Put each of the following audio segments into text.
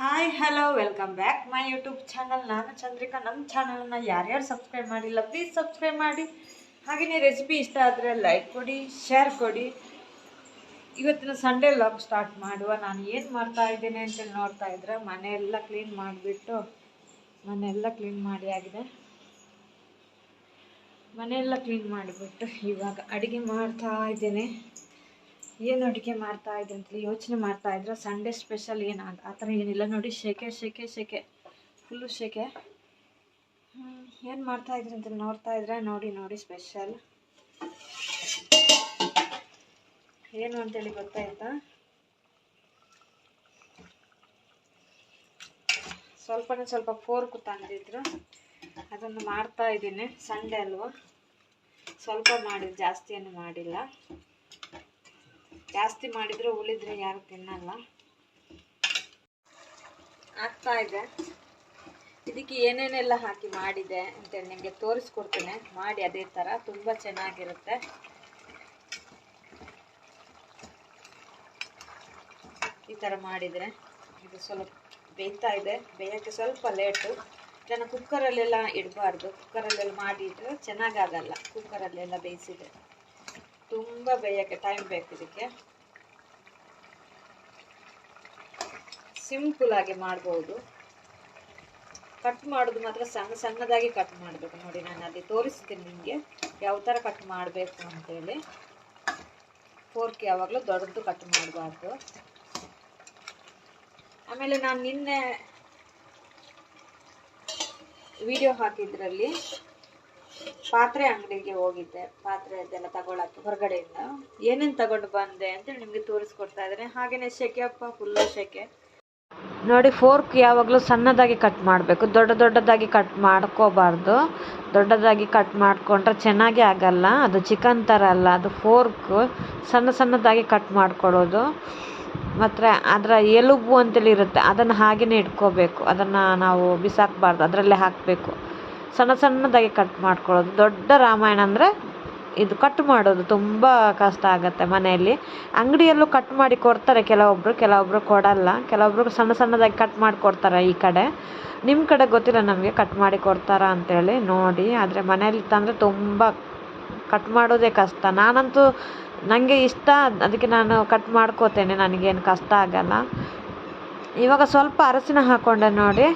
Hi hello welcome back my YouTube channel ನಾನು ಚಂದ್ರಿಕಾ. ನಮ್ಮ ಚಾನಲನ್ನು ಯಾರ್ಯಾರು ಸಬ್ಸ್ಕ್ರೈಬ್ ಮಾಡಿಲ್ಲ ಪ್ಲೀಸ್ ಸಬ್ಸ್ಕ್ರೈಬ್ ಮಾಡಿ. ಹಾಗೆಯೇ ರೆಸಿಪಿ ಇಷ್ಟ ಆದರೆ ಲೈಕ್ ಕೊಡಿ ಶೇರ್ ಕೊಡಿ. ಇವತ್ತಿನ ಸಂಡೇ ಲಾಗ್ ಸ್ಟಾರ್ಟ್ ಮಾಡುವ. ನಾನು ಏನು ಮಾಡ್ತಾ ಇದ್ದೇನೆ ಅಂತೇಳಿ ನೋಡ್ತಾ ಇದ್ರೆ, ಮನೆಯೆಲ್ಲ ಕ್ಲೀನ್ ಮಾಡಿಬಿಟ್ಟು ಮನೆಯೆಲ್ಲ ಕ್ಲೀನ್ ಮಾಡಿ ಆಗಿದೆ. ಮನೆಯೆಲ್ಲ ಕ್ಲೀನ್ ಮಾಡಿಬಿಟ್ಟು ಇವಾಗ ಅಡುಗೆ ಮಾಡ್ತಾ ಇದ್ದೇನೆ. ಏನು ಅಡುಗೆ ಮಾಡ್ತಾ ಇದ್ರು ಅಂತೇಳಿ ಯೋಚನೆ ಮಾಡ್ತಾ ಇದ್ರು ಸಂಡೇ ಸ್ಪೆಷಲ್ ಏನು ಆ ಥರ ಏನಿಲ್ಲ ನೋಡಿ ಶೆಕೆ ಶೆಕೆ ಶೆಕೆ ಫುಲ್ಲು ಶೆಕೆ ಏನು ಮಾಡ್ತಾ ಇದ್ರು ಅಂತ ನೋಡ್ತಾ ಇದ್ರೆ ನೋಡಿ ನೋಡಿ ಸ್ಪೆಷಲ್ ಏನು ಅಂತೇಳಿ ಗೊತ್ತಾಯ್ತಾ ಸ್ವಲ್ಪನೇ ಸ್ವಲ್ಪ ಫೋರ್ಕ್ ತಂದಿದ್ರು. ಅದನ್ನು ಮಾಡ್ತಾ ಇದ್ದೀನಿ. ಸಂಡೇ ಅಲ್ವಾ? ಸ್ವಲ್ಪ ಮಾಡಿದ್ದು ಜಾಸ್ತಿಯನ್ನು ಮಾಡಿಲ್ಲ. ಜಾಸ್ತಿ ಮಾಡಿದ್ರೆ ಉಳಿದ್ರೆ ಯಾರು ತಿನ್ನಲ್ಲ. ಆಗ್ತಾ ಇದೆ. ಇದಕ್ಕೆ ಏನೇನೆಲ್ಲ ಹಾಕಿ ಮಾಡಿದೆ ಅಂತೇಳಿ ನಿಮಗೆ ತೋರಿಸ್ಕೊಡ್ತೇನೆ. ಮಾಡಿ ಅದೇ ಥರ, ತುಂಬ ಚೆನ್ನಾಗಿರುತ್ತೆ. ಈ ಥರ ಮಾಡಿದರೆ ಇದು ಸ್ವಲ್ಪ ಬೇಯ್ತಾ ಇದೆ. ಬೇಯೋಕ್ಕೆ ಸ್ವಲ್ಪ ಲೇಟು. ಇದನ್ನು ಕುಕ್ಕರಲ್ಲೆಲ್ಲ ಇಡಬಾರ್ದು. ಕುಕ್ಕರಲ್ಲೆಲ್ಲ ಮಾಡಿದರೆ ಚೆನ್ನಾಗಾಗಲ್ಲ ಕುಕ್ಕರಲ್ಲೆಲ್ಲ ಬೇಯಿಸಿದ್ರೆ. ತುಂಬ ಬೇಯೋಕ್ಕೆ ಟೈಮ್ ಬೇಕು ಇದಕ್ಕೆ. ಸಿಂಪಲ್ ಆಗಿ ಮಾಡ್ಬೋದು. ಕಟ್ ಮಾಡೋದು ಮಾತ್ರ ಸಣ್ಣ ಸಣ್ಣದಾಗಿ ಕಟ್ ಮಾಡಬೇಕು. ನೋಡಿ ನಾನು ಅಲ್ಲಿ ತೋರಿಸ್ತೀನಿ ನಿಮಗೆ ಯಾವ ಥರ ಕಟ್ ಮಾಡಬೇಕು ಅಂತೇಳಿ. ಫೋರ್ಕ್ ಯಾವಾಗಲೂ ದೊಡ್ಡದು ಕಟ್ ಮಾಡಬಾರ್ದು. ಆಮೇಲೆ ನಾನು ನಿನ್ನೆ ವಿಡಿಯೋ ಹಾಕಿದ್ರಲ್ಲಿ ಪಾತ್ರೆ ಅಂಗಡಿಗೆ ಹೋಗಿದ್ದೆ. ಪಾತ್ರೆ ಅದೆಲ್ಲ ತಗೊಳಕ್ಕೆ ಹೊರಗಡೆಯಿಂದ. ಏನೇನು ತಗೊಂಡು ಬಂದೆ ಅಂತ ನಿಮಗೆ ತೋರಿಸ್ಕೊಡ್ತಾ ಇದ್ದೇನೆ. ಹಾಗೆಯೇ ಶೆಕೆಯಪ್ಪ ಫುಲ್ಲು ಶೆಕೆ. ನೋಡಿ ಫೋರ್ಕ್ ಯಾವಾಗಲೂ ಸಣ್ಣದಾಗಿ ಕಟ್ ಮಾಡಬೇಕು. ದೊಡ್ಡ ದೊಡ್ಡದಾಗಿ ಕಟ್ ಮಾಡ್ಕೋಬಾರ್ದು. ದೊಡ್ಡದಾಗಿ ಕಟ್ ಮಾಡಿಕೊಂಡ್ರೆ ಚೆನ್ನಾಗಿ ಆಗಲ್ಲ. ಅದು ಚಿಕನ್ ಥರ ಅಲ್ಲ. ಅದು ಫೋರ್ಕ್ ಸಣ್ಣ ಸಣ್ಣದಾಗಿ ಕಟ್ ಮಾಡ್ಕೊಳ್ಳೋದು ಮತ್ತು ಅದರ ಎಲುಬು ಅಂತೇಳಿ ಇರುತ್ತೆ. ಅದನ್ನು ಹಾಗೆಯೇ ಇಟ್ಕೋಬೇಕು. ಅದನ್ನು ನಾವು ಬಿಸಾಕಬಾರ್ದು. ಅದರಲ್ಲೇ ಹಾಕಬೇಕು. ಸಣ್ಣ ಸಣ್ಣದಾಗಿ ಕಟ್ ಮಾಡ್ಕೊಳ್ಳೋದು. ದೊಡ್ಡ ರಾಮಾಯಣ ಅಂದರೆ ಇದು ಕಟ್ ಮಾಡೋದು ತುಂಬ ಕಷ್ಟ ಆಗುತ್ತೆ ಮನೆಯಲ್ಲಿ. ಅಂಗಡಿಯಲ್ಲೂ ಕಟ್ ಮಾಡಿ ಕೊಡ್ತಾರೆ ಕೆಲವೊಬ್ಬರು ಕೆಲವೊಬ್ಬರು ಕೊಡಲ್ಲ. ಕೆಲವೊಬ್ಬರು ಸಣ್ಣ ಸಣ್ಣದಾಗಿ ಕಟ್ ಮಾಡಿ ಕೊಡ್ತಾರೆ ಈ ಕಡೆ. ನಿಮ್ಮ ಕಡೆ ಗೊತ್ತಿಲ್ಲ ನಮಗೆ ಕಟ್ ಮಾಡಿ ಕೊಡ್ತಾರಾ ಅಂತೇಳಿ ನೋಡಿ. ಆದರೆ ಮನೆಯಲ್ಲಿ ತಂದರೆ ತುಂಬ ಕಟ್ ಮಾಡೋದೇ ಕಷ್ಟ. ನಾನಂತೂ ನನಗೆ ಇಷ್ಟ, ಅದಕ್ಕೆ ನಾನು ಕಟ್ ಮಾಡ್ಕೋತೇನೆ, ನನಗೇನು ಕಷ್ಟ ಆಗಲ್ಲ. ಇವಾಗ ಸ್ವಲ್ಪ ಅರಸಿನ ಹಾಕ್ಕೊಂಡೆ ನೋಡಿ.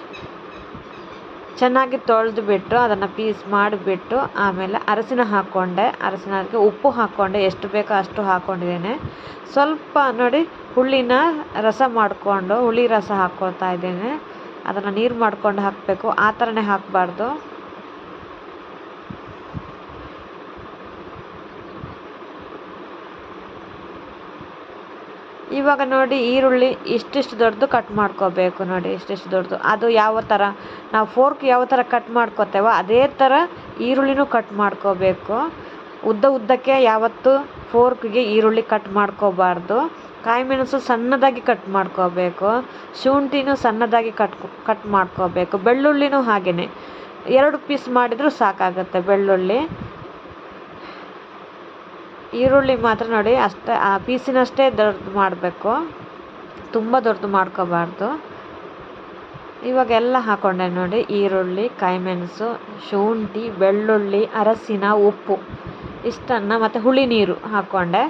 ಚೆನ್ನಾಗಿ ತೊಳೆದು ಬಿಟ್ಟು ಅದನ್ನು ಪೀಸ್ ಮಾಡಿಬಿಟ್ಟು ಆಮೇಲೆ ಅರಸಿನ ಹಾಕ್ಕೊಂಡೆ. ಅರಸಿನಕ್ಕೆ ಉಪ್ಪು ಹಾಕ್ಕೊಂಡೆ, ಎಷ್ಟು ಬೇಕೋ ಅಷ್ಟು ಹಾಕ್ಕೊಂಡಿದ್ದೇನೆ ಸ್ವಲ್ಪ ನೋಡಿ ಹುಳಿನ ರಸ ಮಾಡಿಕೊಂಡು, ಹುಳಿ ರಸ ಹಾಕ್ಕೊಳ್ತಾ ಇದ್ದೇನೆ. ಅದನ್ನು ನೀರು ಮಾಡ್ಕೊಂಡು ಹಾಕಬೇಕು. ಆ ಥರನೇ ಹಾಕಬಾರ್ದು. ಇವಾಗ ನೋಡಿ ಈರುಳ್ಳಿ ಇಷ್ಟಿಷ್ಟು ದೊಡ್ಡದು ಕಟ್ ಮಾಡ್ಕೋಬೇಕು ನೋಡಿ, ಇಷ್ಟಿಷ್ಟು ದೊಡ್ಡದು. ಅದು ಯಾವ ಥರ ನಾವು ಫೋರ್ಕ್ ಯಾವ ಥರ ಕಟ್ ಮಾಡ್ಕೋತೇವೋ ಅದೇ ಥರ ಈರುಳ್ಳಿನೂ ಕಟ್ ಮಾಡ್ಕೋಬೇಕು. ಉದ್ದ ಉದ್ದಕ್ಕೆ ಯಾವತ್ತು ಫೋರ್ಕ್ಗೆ ಈರುಳ್ಳಿ ಕಟ್ ಮಾಡ್ಕೋಬಾರ್ದು. ಕಾಯಿ ಮೆಣಸು ಸಣ್ಣದಾಗಿ ಕಟ್ ಮಾಡ್ಕೋಬೇಕು. ಶುಂಠಿನೂ ಸಣ್ಣದಾಗಿ ಕಟ್ ಕಟ್ ಮಾಡ್ಕೋಬೇಕು. ಬೆಳ್ಳುಳ್ಳಿನೂ ಹಾಗೆಯೇ ಎರಡು ಪೀಸ್ ಮಾಡಿದರೂ ಸಾಕಾಗುತ್ತೆ ಬೆಳ್ಳುಳ್ಳಿ. ಈರುಳ್ಳಿ ಮಾತ್ರ ನೋಡಿ, ಅಷ್ಟೇ, ಆ ಪೀಸಿನಷ್ಟೇ ದೊಡ್ಡದು ಮಾಡಬೇಕು. ತುಂಬ ದೊಡ್ಡದು ಮಾಡ್ಕೋಬಾರ್ದು. ಇವಾಗೆಲ್ಲ ಹಾಕ್ಕೊಂಡೆ ನೋಡಿ, ಈರುಳ್ಳಿ, ಕಾಯಿಮೆಣಸು, ಶುಂಠಿ, ಬೆಳ್ಳುಳ್ಳಿ, ಅರಸಿನ ಉಪ್ಪು. ಇಷ್ಟನ್ನು ಮತ್ತು ಹುಳಿ ನೀರು ಹಾಕ್ಕೊಂಡೆ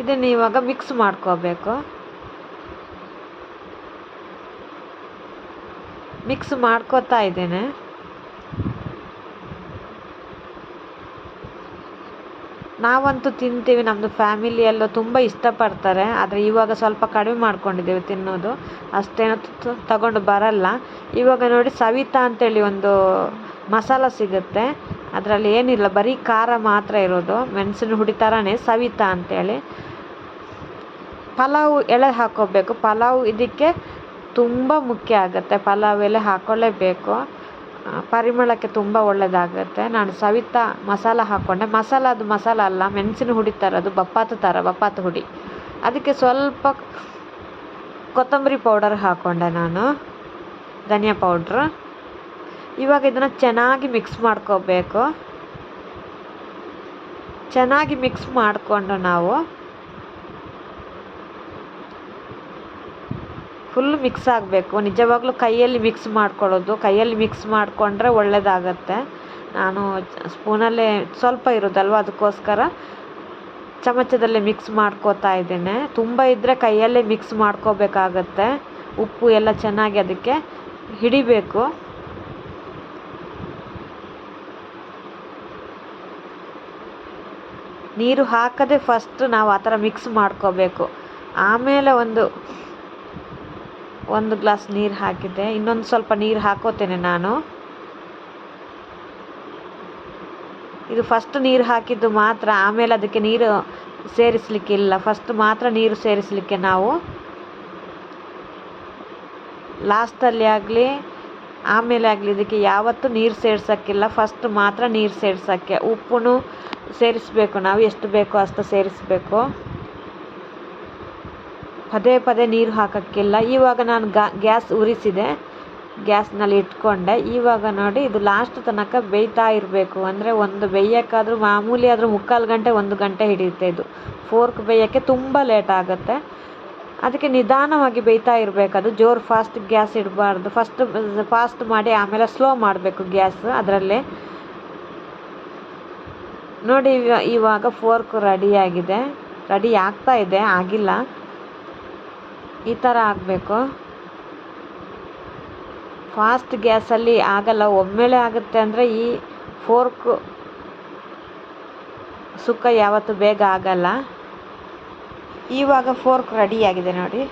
ಇದನ್ನು ಇವಾಗ ಮಿಕ್ಸ್ ಮಾಡ್ಕೋಬೇಕು. ಮಿಕ್ಸ್ ಮಾಡ್ಕೋತಾ ಇದ್ದೇನೆ. ನಾವಂತೂ ತಿಂತೀವಿ ನಮ್ಮದು ಫ್ಯಾಮಿಲಿಯೆಲ್ಲ ತುಂಬ ಇಷ್ಟಪಡ್ತಾರೆ, ಆದರೆ ಇವಾಗ ಸ್ವಲ್ಪ ಕಡಿಮೆ ಮಾಡ್ಕೊಂಡಿದ್ದೇವೆ ತಿನ್ನೋದು. ಅಷ್ಟೇನು ತಗೊಂಡು ಬರಲ್ಲ. ಇವಾಗ ನೋಡಿ ಸವಿತಾ ಅಂತೇಳಿ ಒಂದು ಮಸಾಲ ಸಿಗುತ್ತೆ. ಅದರಲ್ಲಿ ಏನಿಲ್ಲ, ಬರೀ ಖಾರ ಮಾತ್ರ ಇರೋದು. ಮೆಣಸಿನ ಹುಡಿ ಥರನೇ ಸವಿತಾ ಅಂತೇಳಿ. ಪಲಾವ್ ಎಳೆ ಹಾಕೋಬೇಕು. ಪಲಾವ್ ಇದಕ್ಕೆ ತುಂಬ ಮುಖ್ಯ ಆಗುತ್ತೆ. ಪಲಾವ್ ಎಲೆ ಹಾಕ್ಕೊಳ್ಳೇಬೇಕು ಪರಿಮಳಕ್ಕೆ ತುಂಬ ಒಳ್ಳೆಯದಾಗುತ್ತೆ ನಾನು ಸವಿತಾ ಮಸಾಲ ಹಾಕ್ಕೊಂಡೆ ಮಸಾಲ ಅದು ಮಸಾಲ ಅಲ್ಲ, ಮೆಣಸಿನ ಹುಡಿ ಅದು, ಬಪ್ಪಾತು ಥರ ಬಪ್ಪಾತು ಹುಡಿ. ಅದಕ್ಕೆ ಸ್ವಲ್ಪ ಕೊತ್ತಂಬರಿ ಪೌಡರ್ ಹಾಕ್ಕೊಂಡೆ ನಾನು, ಧನಿಯಾ ಪೌಡ್ರ್. ಇವಾಗ ಇದನ್ನು ಚೆನ್ನಾಗಿ ಮಿಕ್ಸ್ ಮಾಡ್ಕೋಬೇಕು. ಚೆನ್ನಾಗಿ ಮಿಕ್ಸ್ ಮಾಡಿಕೊಂಡು ನಾವು ಫುಲ್ ಮಿಕ್ಸ್ ಆಗಬೇಕು. ನಿಜವಾಗ್ಲೂ ಕೈಯಲ್ಲಿ ಮಿಕ್ಸ್ ಮಾಡ್ಕೊಳ್ಳೋದು. ಕೈಯಲ್ಲಿ ಮಿಕ್ಸ್ ಮಾಡಿಕೊಂಡ್ರೆ ಒಳ್ಳೆಯದಾಗತ್ತೆ ನಾನು ಸ್ಪೂನಲ್ಲೇ ಸ್ವಲ್ಪ ಇರೋದಲ್ವ ಅದಕ್ಕೋಸ್ಕರ ಚಮಚದಲ್ಲೇ ಮಿಕ್ಸ್ ಮಾಡ್ಕೋತಾ ಇದ್ದೇನೆ. ತುಂಬ ಇದ್ದರೆ ಕೈಯಲ್ಲೇ ಮಿಕ್ಸ್ ಮಾಡ್ಕೋಬೇಕಾಗತ್ತೆ. ಉಪ್ಪು ಎಲ್ಲ ಚೆನ್ನಾಗಿ ಅದಕ್ಕೆ ಹಿಡಿಬೇಕು. ನೀರು ಹಾಕದೆ ಫಸ್ಟ್ ನಾವು ಆ ಥರ ಮಿಕ್ಸ್ ಮಾಡ್ಕೋಬೇಕು. ಆಮೇಲೆ ಒಂದು ಒಂದು ಗ್ಲಾಸ್ ನೀರು ಹಾಕಿದ್ದೆ. ಇನ್ನೊಂದು ಸ್ವಲ್ಪ ನೀರು ಹಾಕೋತೇನೆ ನಾನು. ಇದು ಫಸ್ಟ್ ನೀರು ಹಾಕಿದ್ದು ಮಾತ್ರ. ಆಮೇಲೆ ಅದಕ್ಕೆ ನೀರು ಸೇರಿಸಲಿಕ್ಕಿಲ್ಲ. ಫಸ್ಟ್ ಮಾತ್ರ ನೀರು ಸೇರಿಸಲಿಕ್ಕೆ ನಾವು. ಲಾಸ್ಟಲ್ಲಿ ಆಗಲಿ, ಆಮೇಲೆ ಆಗಲಿ ಇದಕ್ಕೆ ಯಾವತ್ತೂ ನೀರು ಸೇರ್ಸೋಕ್ಕಿಲ್ಲ. ಫಸ್ಟ್ ಮಾತ್ರ ನೀರು ಸೇರ್ಸೋಕ್ಕೆ. ಉಪ್ಪು ಸೇರಿಸಬೇಕು. ನಾವು ಎಷ್ಟು ಬೇಕೋ ಅಷ್ಟು ಸೇರಿಸಬೇಕು. ಪದೇ ಪದೇ ನೀರು ಹಾಕೋಕ್ಕಿಲ್ಲ. ಇವಾಗ ನಾನು ಗ್ಯಾಸ್ ಉರಿಸಿದೆ. ಗ್ಯಾಸ್ನಲ್ಲಿ ಇಟ್ಕೊಂಡೆ. ಇವಾಗ ನೋಡಿ ಇದು ಲಾಸ್ಟ್ ತನಕ ಬೇಯ್ತಾ ಇರಬೇಕು. ಅಂದರೆ ಒಂದು ಬೇಯೋಕ್ಕಾದ್ರೂ ಮಾಮೂಲಿ ಆದರೂ ಮುಕ್ಕಾಲು ಗಂಟೆ, ಒಂದು ಗಂಟೆ ಹಿಡಿಯುತ್ತೆ ಇದು. ಫೋರ್ಕ್ ಬೇಯೋಕ್ಕೆ ತುಂಬ ಲೇಟ್ ಆಗುತ್ತೆ. ಅದಕ್ಕೆ ನಿಧಾನವಾಗಿ ಬೇಯ್ತಾ ಇರಬೇಕು ಅದು. ಜೋರು ಫಾಸ್ಟ್ ಗ್ಯಾಸ್ ಇಡಬಾರ್ದು. ಫಸ್ಟ್ ಫಾಸ್ಟ್ ಮಾಡಿ ಆಮೇಲೆ ಸ್ಲೋ ಮಾಡಬೇಕು ಗ್ಯಾಸ್ ಅದರಲ್ಲೇ. ನೋಡಿ ಇವ- ಇವಾಗ ಫೋರ್ಕ್ ರೆಡಿಯಾಗಿದೆ ರೆಡಿ ಆಗ್ತಾ ಇದೆ. ಆಗಿಲ್ಲ. ಈ ಥರ ಆಗಬೇಕು. ಫಾಸ್ಟ್ ಗ್ಯಾಸಲ್ಲಿ ಆಗಲ್ಲ, ಒಮ್ಮೆಲೆ ಆಗುತ್ತೆ ಅಂದರೆ ಈ ಫೋರ್ಕ್ ಸುಕ್ಕ ಯಾವತ್ತೂ ಬೇಗ ಆಗಲ್ಲ. ಇವಾಗ ಫೋರ್ಕ್ ರೆಡಿಯಾಗಿದೆ ನೋಡಿ.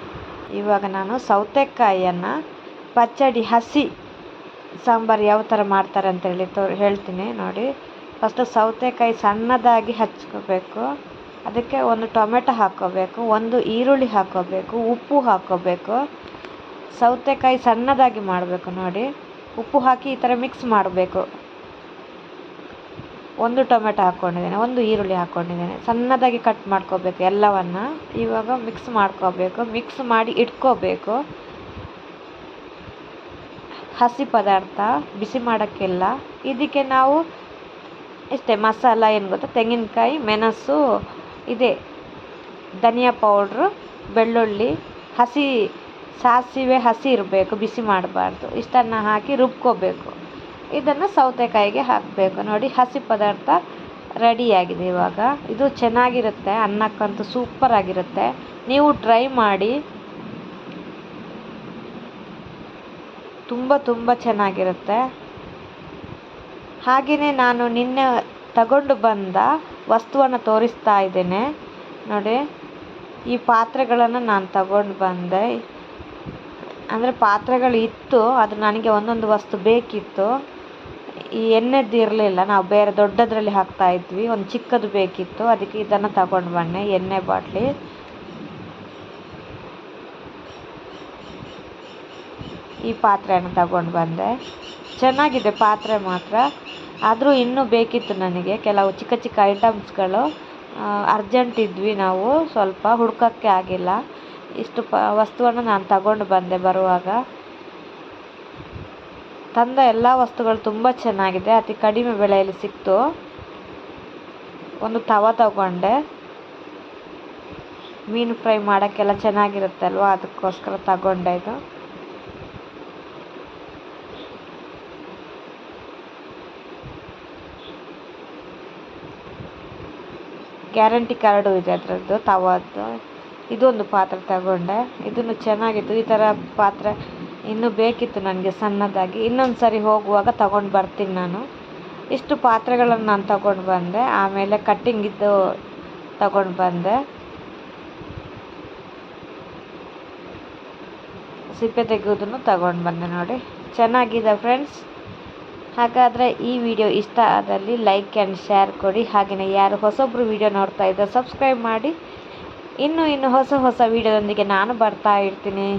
ಇವಾಗ ನಾನು ಸೌತೆಕಾಯಿಯನ್ನು ಪಚ್ಚಡಿ, ಹಸಿ ಸಾಂಬಾರು ಯಾವ ಥರ ಮಾಡ್ತಾರೆ ಅಂತೇಳಿ ತೋ, ಹೇಳ್ತೀನಿ ನೋಡಿ. ಫಸ್ಟು ಸೌತೆಕಾಯಿ ಸಣ್ಣದಾಗಿ ಹಚ್ಕೋಬೇಕು. ಅದಕ್ಕೆ ಒಂದು ಟೊಮೆಟೊ ಹಾಕ್ಕೋಬೇಕು ಒಂದು ಈರುಳ್ಳಿ ಹಾಕ್ಕೋಬೇಕು ಉಪ್ಪು ಹಾಕ್ಕೋಬೇಕು ಸೌತೆಕಾಯಿ ಸಣ್ಣದಾಗಿ ಮಾಡಬೇಕು ನೋಡಿ. ಉಪ್ಪು ಹಾಕಿ ಈ ಥರ ಮಿಕ್ಸ್ ಮಾಡಬೇಕು. ಒಂದು ಟೊಮೆಟೊ ಹಾಕ್ಕೊಂಡಿದ್ದೇನೆ ಒಂದು ಈರುಳ್ಳಿ ಹಾಕ್ಕೊಂಡಿದ್ದೇನೆ ಸಣ್ಣದಾಗಿ ಕಟ್ ಮಾಡ್ಕೋಬೇಕು ಎಲ್ಲವನ್ನ. ಇವಾಗ ಮಿಕ್ಸ್ ಮಾಡ್ಕೋಬೇಕು ಮಿಕ್ಸ್ ಮಾಡಿ ಇಟ್ಕೋಬೇಕು. ಹಸಿ ಪದಾರ್ಥ, ಬಿಸಿ ಮಾಡೋಕ್ಕಿಲ್ಲ. ಇದಕ್ಕೆ ನಾವು, ಇಷ್ಟೇ ಮಸಾಲ ಏನು ಗೊತ್ತಾ, ತೆಂಗಿನಕಾಯಿ, ಮೆಣಸು ಇದೆ. ಧನಿಯಾ ಪೌಡ್ರು, ಬೆಳ್ಳುಳ್ಳಿ, ಹಸಿ ಸಾಸಿವೆ ಹಸಿ ಇರಬೇಕು, ಬಿಸಿ ಮಾಡಬಾರ್ದು. ಇಷ್ಟನ್ನು ಹಾಕಿ ರುಬ್ಕೋಬೇಕು. ಇದನ್ನು ಸೌತೆಕಾಯಿಗೆ ಹಾಕಬೇಕು. ನೋಡಿ, ಹಸಿ ಪದಾರ್ಥ ರೆಡಿಯಾಗಿದೆ ಇವಾಗ. ಇದು ಚೆನ್ನಾಗಿರುತ್ತೆ, ಅನ್ನಕ್ಕಂತೂ ಸೂಪರ್ ಆಗಿರುತ್ತೆ. ನೀವು ಟ್ರೈ ಮಾಡಿ. ತುಂಬ ತುಂಬ ಚೆನ್ನಾಗಿರುತ್ತೆ. ಹಾಗೆಯೇ ನಾನು ನಿನ್ನೆ ತಗೊಂಡು ಬಂದ ವಸ್ತುವನ್ನು ತೋರಿಸ್ತಾ ಇದ್ದೇನೆ. ನೋಡಿ, ಈ ಪಾತ್ರೆಗಳನ್ನು ನಾನು ತಗೊಂಡು ಬಂದೆ. ಅಂದರೆ ಪಾತ್ರೆಗಳು ಇತ್ತು, ಅದು ನನಗೆ ಒಂದೊಂದು ವಸ್ತು ಬೇಕಿತ್ತು. ಈ ಎಣ್ಣೆದ್ದು ಇರಲಿಲ್ಲ, ನಾವು ಬೇರೆ ದೊಡ್ಡದರಲ್ಲಿ ಹಾಕ್ತಾ ಇದ್ವಿ, ಒಂದು ಚಿಕ್ಕದು ಬೇಕಿತ್ತು, ಅದಕ್ಕೆ ಇದನ್ನು ತಗೊಂಡು ಬಂದೆ, ಎಣ್ಣೆ ಬಾಟ್ಲಿ. ಈ ಪಾತ್ರೆಯನ್ನು ತಗೊಂಡು ಬಂದೆ. ಚೆನ್ನಾಗಿದೆ ಪಾತ್ರೆ ಮಾತ್ರ. ಆದರೂ ಇನ್ನೂ ಬೇಕಿತ್ತು ನನಗೆ. ಕೆಲವು ಚಿಕ್ಕ ಚಿಕ್ಕ ಐಟಮ್ಸ್ಗಳು ಅರ್ಜೆಂಟ್ ಇದ್ವಿ ನಾವು, ಸ್ವಲ್ಪ ಹುಡ್ಕೋಕ್ಕೆ ಆಗಿಲ್ಲ. ಇಷ್ಟು ಪ, ವಸ್ತುವನ್ನು ನಾನು ತಗೊಂಡು ಬಂದೆ ಬರುವಾಗ. ತಂದ ಎಲ್ಲ ವಸ್ತುಗಳು ತುಂಬ ಚೆನ್ನಾಗಿದೆ, ಅತಿ ಕಡಿಮೆ ಬೆಲೆಯಲ್ಲಿ ಸಿಕ್ತು. ಒಂದು ತವ ತಗೊಂಡೆ. ಮೀನು ಫ್ರೈ ಮಾಡೋಕ್ಕೆಲ್ಲ ಚೆನ್ನಾಗಿರುತ್ತಲ್ವ, ಅದಕ್ಕೋಸ್ಕರ ತಗೊಂಡೆ ಇದು. ಗ್ಯಾರಂಟಿ ಕಾರ್ಡು ಇದೆ ಅದರದ್ದು, ತವಾದ್ದು. ಇದೊಂದು ಪಾತ್ರೆ ತಗೊಂಡೆ. ಇದನ್ನು ಚೆನ್ನಾಗಿತ್ತು. ಈ ಥರ ಪಾತ್ರೆ ಇನ್ನೂ ಬೇಕಿತ್ತು ನನಗೆ ಸಣ್ಣದಾಗಿ. ಇನ್ನೊಂದು ಸರಿ ಹೋಗುವಾಗ ತಗೊಂಡು ಬರ್ತೀನಿ ನಾನು. ಇಷ್ಟು ಪಾತ್ರೆಗಳನ್ನು ನಾನು ತಗೊಂಡು ಬಂದೆ. ಆಮೇಲೆ ಕಟ್ಟಿಂಗಿದ್ದು ತಗೊಂಡು ಬಂದೆ. ಸಿಪ್ಪೆ ತೆಗೆಯೋದನ್ನು ತಗೊಂಡು ಬಂದೆ ನೋಡಿ. ಚೆನ್ನಾಗಿದೆ ಫ್ರೆಂಡ್ಸ್. ಹಾಗಾದರೆ ಈ ವಿಡಿಯೋ ಇಷ್ಟ ಆದಲ್ಲಿ ಲೈಕ್ ಆ್ಯಂಡ್ ಶೇರ್ ಕೊಡಿ. ಹಾಗೆಯೇ ಯಾರು ಹೊಸೊಬ್ಬರು ವಿಡಿಯೋ ನೋಡ್ತಾ ಇದ್ದರೆ ಸಬ್ಸ್ಕ್ರೈಬ್ ಮಾಡಿ. ಇನ್ನು ಇನ್ನು ಹೊಸ ಹೊಸ ವಿಡಿಯೋದೊಂದಿಗೆ ನಾನು ಬರ್ತಾ ಇರ್ತೀನಿ.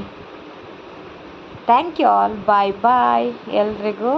Thank you all bye bye ಎಲ್ರಿಗೂ.